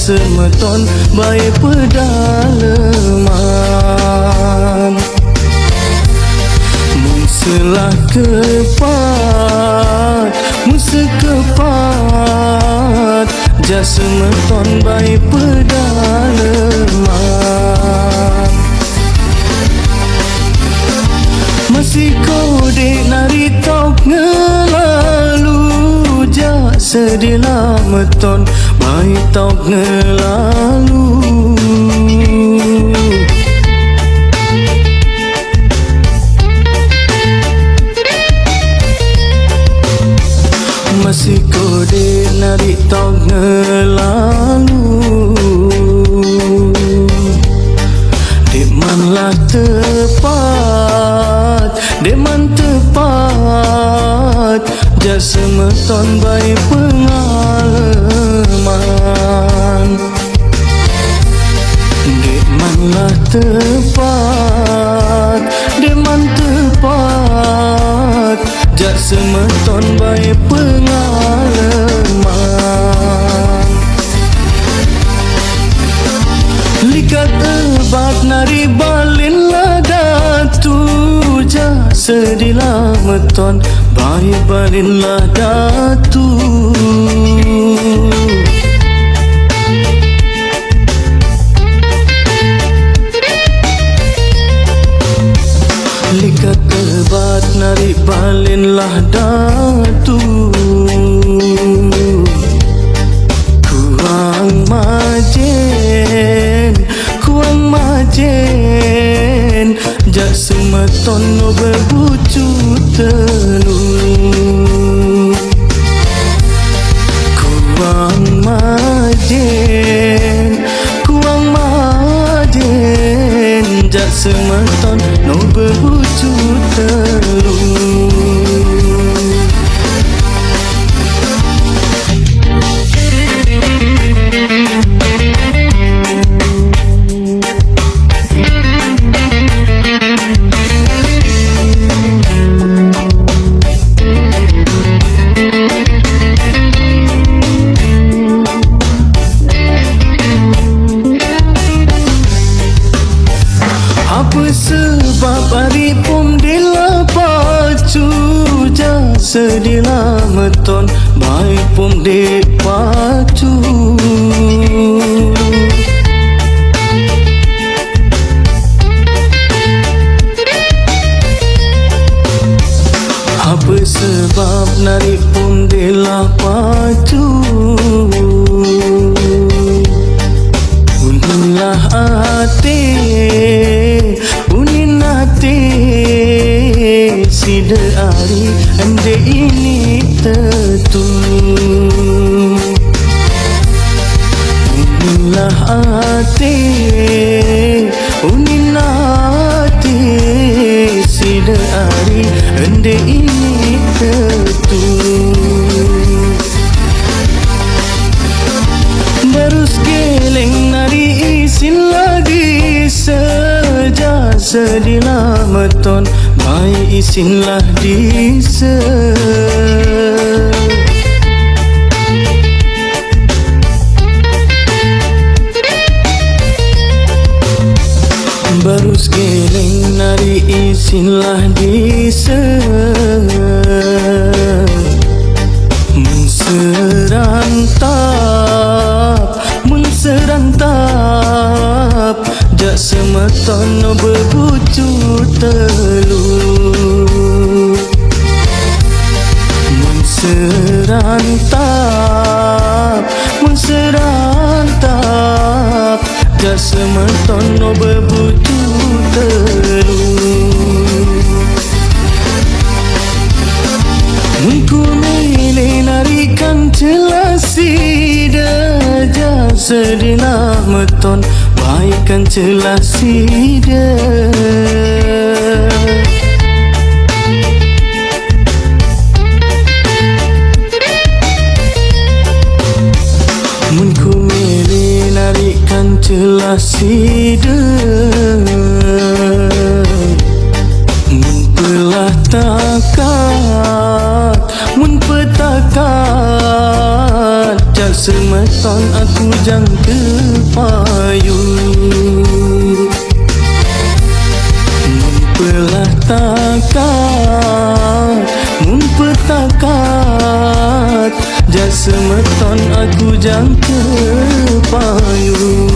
sekepat Jasa meton baik pedalaman. Mun selah kepat Mun sekepat Jasa meton baik pedalaman. Masih kode nari tok ngelalu. Jak sedih lama Baik tok ngelalu. Masih kode nari tok ngelalu. Demanlah tepat Deman tepat. Jasa meton baik Demanlah tepat Deman tepat. Jasa meton baik pengalaman. Likat ebat nari balin lada tu Ja sedilah meton Baik balin lada tu nari balin Tulisinlah di sedina meton baik kan celah sida semeton aku jangka payu Mumpelah takat, mumpetakat Jasa meton aku jangka payu